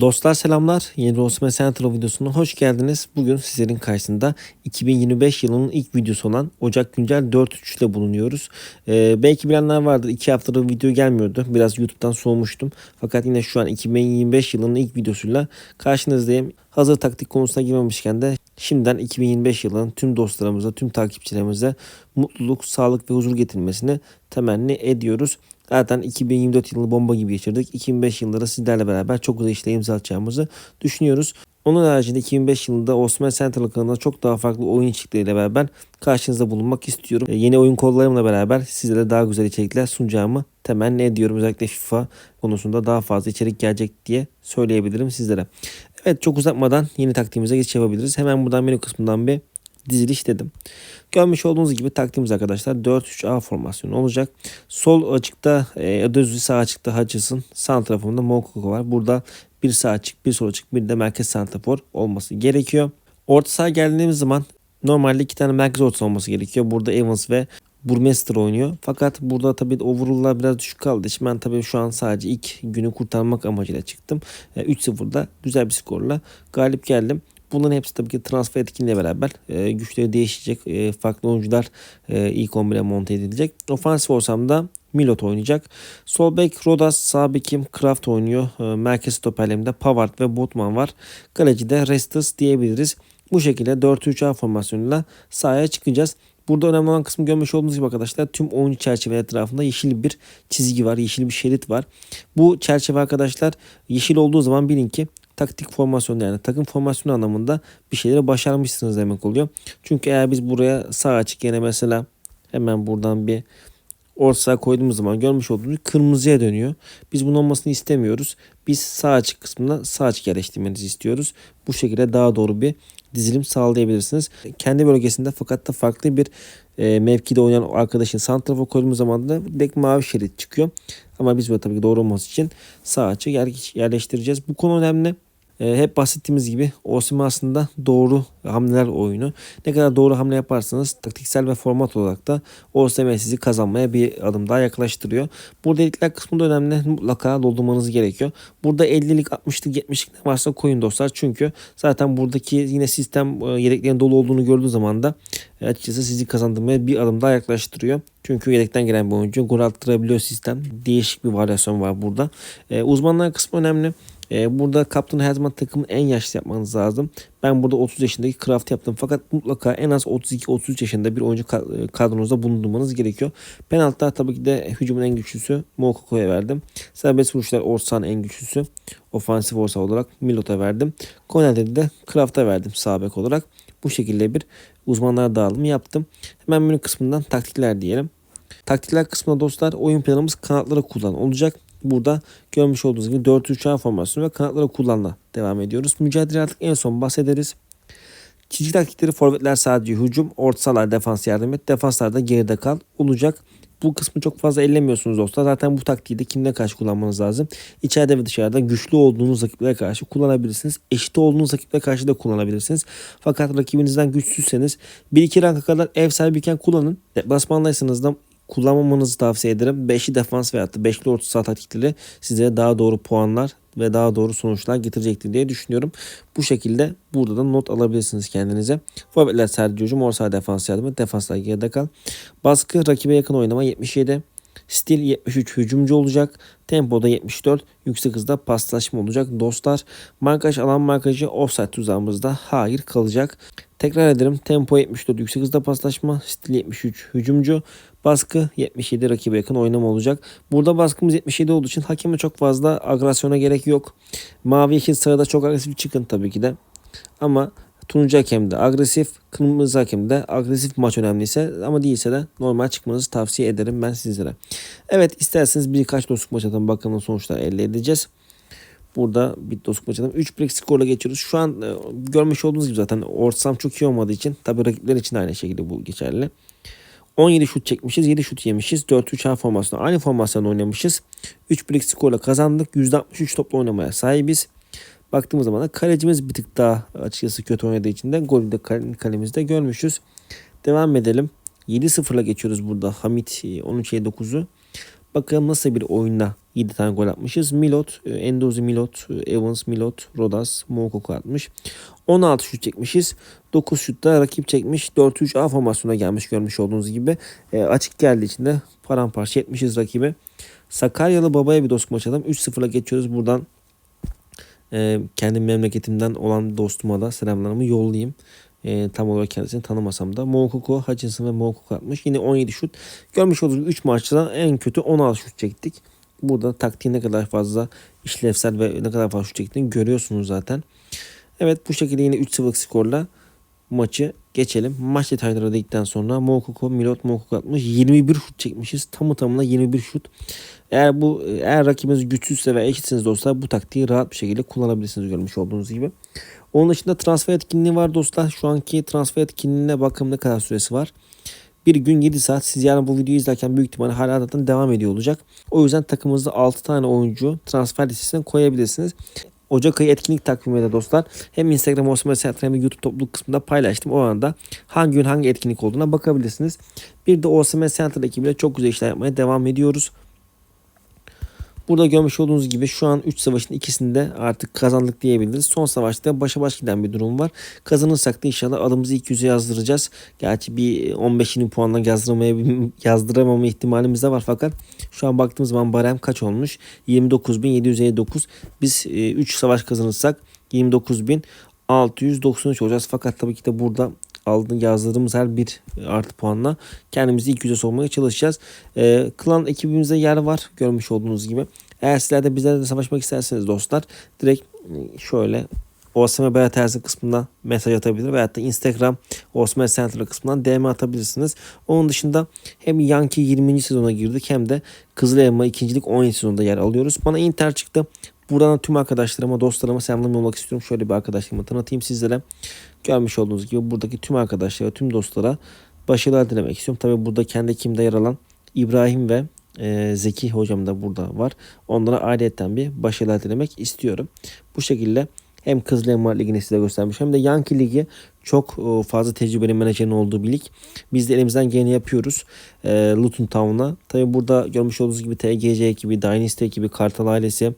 Dostlar selamlar. Yeni Rosme Central videosuna hoş geldiniz. Bugün sizlerin karşısında 2025 yılının ilk videosu olan Ocak Güncel 4.3 ile bulunuyoruz. Ee, belki bilenler vardır. 2 haftadır video gelmiyordu. Biraz YouTube'dan soğumuştum. Fakat yine şu an 2025 yılının ilk videosuyla karşınızdayım. Hazır taktik konusuna girmemişken de şimdiden 2025 yılının tüm dostlarımıza, tüm takipçilerimize mutluluk, sağlık ve huzur getirmesini temenni ediyoruz. Zaten 2024 yılını bomba gibi geçirdik. 2005 yılında da sizlerle beraber çok güzel işle imza atacağımızı düşünüyoruz. Onun haricinde 2005 yılında Osman Central kanalında çok daha farklı oyun içerikleriyle beraber karşınızda bulunmak istiyorum. E, Yeni oyun kollarımla beraber sizlere daha güzel içerikler sunacağımı temenni ediyorum. Özellikle FIFA konusunda daha fazla içerik gelecek diye söyleyebilirim sizlere. Evet çok uzatmadan yeni taktiğimize geçiş yapabiliriz. Hemen buradan menü kısmından bir diziliş dedim. Görmüş olduğunuz gibi taktiğimiz arkadaşlar 4-3-A formasyonu olacak. Sol açıkta e, Ödözü sağ açıkta Hutchison. Sağ tarafında Mokoko var. Burada bir sağ açık bir sol açık bir de merkez santrafor olması gerekiyor. Orta saha geldiğimiz zaman normalde iki tane merkez orta olması gerekiyor. Burada Evans ve Burmester oynuyor. Fakat burada tabii overall'lar biraz düşük kaldı. için ben tabii şu an sadece ilk günü kurtarmak amacıyla çıktım. E, 3-0'da güzel bir skorla galip geldim. Bunların hepsi tabii ki transfer etkinliğiyle beraber e, güçleri değişecek. E, farklı oyuncular e, ilk 11'e monte edilecek. Ofansif ortamda Milot oynayacak. Sol bek Rodas, sağ bekim Kraft oynuyor. E, merkez stoperlerimde Pavard ve Botman var. Kaleci de Restus diyebiliriz. Bu şekilde 4-3-A formasyonuyla sahaya çıkacağız. Burada önemli olan kısmı görmüş olduğunuz gibi arkadaşlar tüm oyuncu çerçeve etrafında yeşil bir çizgi var. Yeşil bir şerit var. Bu çerçeve arkadaşlar yeşil olduğu zaman bilin ki taktik formasyon yani takım formasyonu anlamında bir şeyleri başarmışsınız demek oluyor. Çünkü eğer biz buraya sağ açık yine mesela hemen buradan bir orta koyduğumuz zaman görmüş olduğunuz kırmızıya dönüyor. Biz bunun olmasını istemiyoruz. Biz sağ açık kısmına sağ açık yerleştirmenizi istiyoruz. Bu şekilde daha doğru bir dizilim sağlayabilirsiniz. Kendi bölgesinde fakat da farklı bir e, mevkide oynayan arkadaşın santrafor koyduğumuz zaman da direkt mavi şerit çıkıyor. Ama biz böyle tabii ki doğru olması için sağ yer, yerleştireceğiz. Bu konu önemli. E, hep bahsettiğimiz gibi Osimhen aslında doğru hamleler oyunu. Ne kadar doğru hamle yaparsanız taktiksel ve format olarak da Osimhen sizi kazanmaya bir adım daha yaklaştırıyor. Burada editler kısmında önemli mutlaka doldurmanız gerekiyor. Burada 50'lik 60'lık 70'lik ne varsa koyun dostlar. Çünkü zaten buradaki yine sistem e, yedeklerin dolu olduğunu gördüğü zaman da e, açıkçası sizi kazandırmaya bir adım daha yaklaştırıyor. Çünkü yedekten gelen bir oyuncu gol attırabiliyor sistem. Değişik bir varyasyon var burada. E, uzmanlar kısmı önemli. Ee, burada kaptanı her zaman takımın en yaşlı yapmanız lazım. Ben burada 30 yaşındaki craft yaptım. Fakat mutlaka en az 32-33 yaşında bir oyuncu e, kadronuzda bulundurmanız gerekiyor. Penaltılar tabii ki de hücumun en güçlüsü Mokoko'ya verdim. Serbest vuruşlar Orsan en güçlüsü. Ofansif orsa olarak Milot'a verdim. Kornerleri de Kraft'a verdim sağ bek olarak. Bu şekilde bir uzmanlar dağılımı yaptım. Hemen menü kısmından taktikler diyelim. Taktikler kısmında dostlar oyun planımız kanatları kullan olacak. Burada görmüş olduğunuz gibi 4-3-A formasyonu ve kanatları kullanla devam ediyoruz. Mücadele artık en son bahsederiz. Çizgi taktikleri forvetler sadece hücum, orta defans yardım et, defanslarda geride kal olacak. Bu kısmı çok fazla ellemiyorsunuz dostlar. Zaten bu taktiği de kimle karşı kullanmanız lazım. İçeride ve dışarıda güçlü olduğunuz rakiplere karşı kullanabilirsiniz. Eşit olduğunuz rakiplere karşı da kullanabilirsiniz. Fakat rakibinizden güçsüzseniz 1-2 ranka kadar ev sahibiyken kullanın. Deplasmandaysanız da kullanmamanızı tavsiye ederim. 5'li defans veya 5'li orta saha taktikleri size daha doğru puanlar ve daha doğru sonuçlar getirecektir diye düşünüyorum. Bu şekilde burada da not alabilirsiniz kendinize. Forvetler Sergio Hücum, orta defans yardımı, defanslar geride kal. Baskı, rakibe yakın oynama 77. Stil 73 hücumcu olacak. Tempoda 74. Yüksek hızda paslaşma olacak. Dostlar markaj alan markajı offside tuzağımızda hayır kalacak. Tekrar ederim. Tempo 74 yüksek hızda paslaşma. Stil 73 hücumcu. Baskı 77 rakibe yakın oynama olacak. Burada baskımız 77 olduğu için hakeme çok fazla agresyona gerek yok. Mavi yeşil sarıda çok agresif çıkın tabii ki de. Ama turuncu hakem de agresif, kırmızı hakem de agresif maç önemliyse ama değilse de normal çıkmanızı tavsiye ederim ben sizlere. Evet isterseniz birkaç dostluk maç atalım bakalım sonuçlar elde edeceğiz. Burada bir dostluk maçı 3 break skorla geçiyoruz. Şu an e, görmüş olduğunuz gibi zaten ortam çok iyi olmadığı için tabii rakipler için aynı şekilde bu geçerli. 17 şut çekmişiz. 7 şut yemişiz. 4-3-A formasyonu. Aynı formasyonda oynamışız. 3 birlik skorla kazandık. %63 topla oynamaya sahibiz. Baktığımız zaman da kalecimiz bir tık daha açıkçası kötü oynadığı için de golü de kalemizde görmüşüz. Devam edelim. 7-0'la geçiyoruz burada. Hamit 13-9'u. Bakalım nasıl bir oyunla 7 tane gol atmışız. Milot, e, Endozi Milot, e, Evans Milot, Rodas, Moukoko atmış. 16 şut çekmişiz. 9 şutta rakip çekmiş. 4-3-A formasyona gelmiş görmüş olduğunuz gibi. E, açık geldiği için de paramparça etmişiz rakibi. Sakaryalı babaya bir dostum açalım. 3-0'la geçiyoruz. Buradan e, kendi memleketimden olan dostuma da selamlarımı yollayayım. E, tam olarak kendisini tanımasam da. Moukoko, Hutchinson ve Moukoko atmış. Yine 17 şut. Görmüş olduğunuz 3 maçta en kötü 16 şut çektik. Burada taktiğin ne kadar fazla işlevsel ve ne kadar fazla şut çektiğini görüyorsunuz zaten. Evet bu şekilde yine 3-0 skorla maçı geçelim. Maç detayları dedikten sonra Moukoko, Milot Moukoko atmış. 21 şut çekmişiz. Tamı tamına 21 şut. Eğer bu eğer rakibiniz güçsüzse ve eşitsiniz dostlar bu taktiği rahat bir şekilde kullanabilirsiniz görmüş olduğunuz gibi. Onun dışında transfer etkinliği var dostlar. Şu anki transfer etkinliğine bakım ne kadar süresi var. Bir gün 7 saat. Siz yarın bu videoyu izlerken büyük ihtimalle hala zaten devam ediyor olacak. O yüzden takımınızda 6 tane oyuncu transfer listesine koyabilirsiniz. Ocak ayı etkinlik takviminde de dostlar hem Instagram Osman Center hem de YouTube topluluk kısmında paylaştım. O anda hangi gün hangi etkinlik olduğuna bakabilirsiniz. Bir de Osman Center ekibiyle çok güzel işler yapmaya devam ediyoruz. Burada görmüş olduğunuz gibi şu an 3 savaşın ikisinde artık kazandık diyebiliriz. Son savaşta başa baş giden bir durum var. Kazanırsak da inşallah adımızı ilk yüze yazdıracağız. Gerçi bir 15'ini puanla yazdıramaya, yazdıramama ihtimalimiz de var fakat şu an baktığımız zaman barem kaç olmuş? 29.759. Biz 3 e, savaş kazanırsak 29.693 olacağız. Fakat tabii ki de burada aldığımız yazdırdığımız her bir artı puanla kendimizi ilk yüze sokmaya çalışacağız. E, klan ekibimizde yer var görmüş olduğunuz gibi. Eğer sizler de bizlerle savaşmak isterseniz dostlar direkt şöyle OSM Berat Ersin kısmından mesaj atabilir veya da Instagram OSM Center kısmından DM atabilirsiniz. Onun dışında hem Yankee 20. sezona girdik hem de Kızıl Elma 2. 17 sezonda yer alıyoruz. Bana Inter çıktı. Buradan tüm arkadaşlarıma, dostlarıma selamlarımı olmak istiyorum. Şöyle bir arkadaşlarımı tanıtayım sizlere. Görmüş olduğunuz gibi buradaki tüm arkadaşlara, tüm dostlara başarılar dilemek istiyorum. Tabi burada kendi kimde yer alan İbrahim ve e, Zeki hocam da burada var. Onlara ayrıyetten bir başarılar dilemek istiyorum. Bu şekilde hem Kızıl Elma Ligi'ni size göstermiş hem de Yankee Ligi çok e, fazla tecrübeli menajerin olduğu bir lig. Biz de elimizden geleni yapıyoruz. E, Luton Town'a. Tabi burada görmüş olduğunuz gibi TGC ekibi, Dynasty ekibi, Kartal ailesi,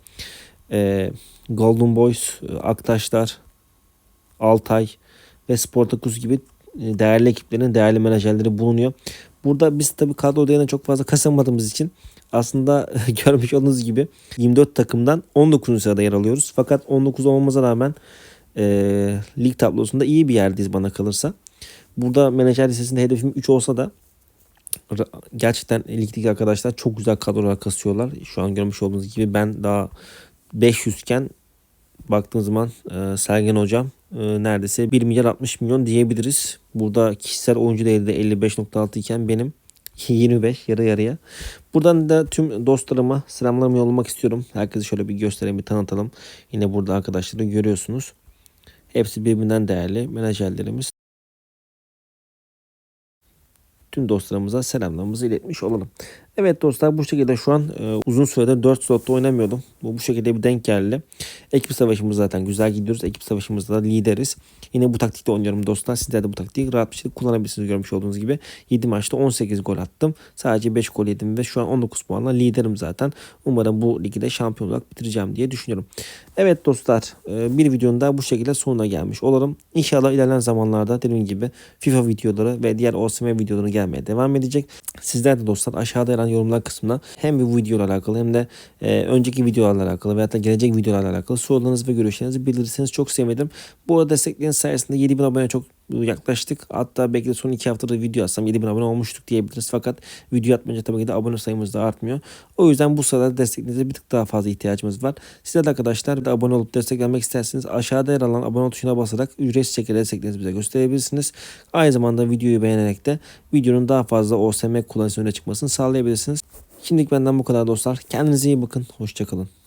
e, Golden Boys, e, Aktaşlar, Altay ve Sportakus gibi e, değerli ekiplerin değerli menajerleri bulunuyor. Burada biz tabii kadro değerine çok fazla kasamadığımız için aslında görmüş olduğunuz gibi 24 takımdan 19. sırada yer alıyoruz. Fakat 19 olmamıza rağmen e, lig tablosunda iyi bir yerdeyiz bana kalırsa. Burada menajer listesinde hedefim 3 olsa da gerçekten ligdeki arkadaşlar çok güzel kadrolar kasıyorlar. Şu an görmüş olduğunuz gibi ben daha 500 iken baktığım zaman e, Sergen Hocam e, neredeyse 1 milyar 60 milyon diyebiliriz. Burada kişisel oyuncu değeri de 55.6 iken benim 25 yarı yarıya. Buradan da tüm dostlarıma selamlarımı yollamak istiyorum. Herkese şöyle bir göstereyim bir tanıtalım. Yine burada arkadaşları görüyorsunuz. Hepsi birbirinden değerli menajerlerimiz tüm dostlarımıza selamlarımızı iletmiş olalım. Evet dostlar bu şekilde şu an e, uzun süredir 4 slotta oynamıyordum. Bu, bu şekilde bir denk geldi. Ekip savaşımız zaten güzel gidiyoruz. Ekip savaşımızda da lideriz. Yine bu taktikte oynuyorum dostlar. Sizler de bu taktiği rahat bir şekilde kullanabilirsiniz görmüş olduğunuz gibi. 7 maçta 18 gol attım. Sadece 5 gol yedim ve şu an 19 puanla liderim zaten. Umarım bu ligde şampiyon olarak bitireceğim diye düşünüyorum. Evet dostlar e, bir videonun da bu şekilde sonuna gelmiş olalım. İnşallah ilerleyen zamanlarda dediğim gibi FIFA videoları ve diğer OSM videoları gelmeye devam edecek. Sizler de dostlar aşağıda alan yorumlar kısmına hem bir video ile alakalı hem de e, önceki videolarla alakalı veya da gelecek videolarla alakalı sorularınızı ve görüşlerinizi bildirirseniz çok sevinirim. Bu arada destekleriniz sayesinde 7000 abone çok yaklaştık. Hatta belki de son 2 haftada video atsam 7000 abone olmuştuk diyebiliriz. Fakat video atmayınca tabii ki de abone sayımız da artmıyor. O yüzden bu sırada desteklerinize bir tık daha fazla ihtiyacımız var. Size de arkadaşlar de abone olup desteklenmek isterseniz aşağıda yer alan abone tuşuna basarak ücretsiz şekilde desteklerinizi bize gösterebilirsiniz. Aynı zamanda videoyu beğenerek de videonun daha fazla OSM kullanıcısı öne çıkmasını sağlayabilirsiniz. Şimdilik benden bu kadar dostlar. Kendinize iyi bakın. Hoşçakalın.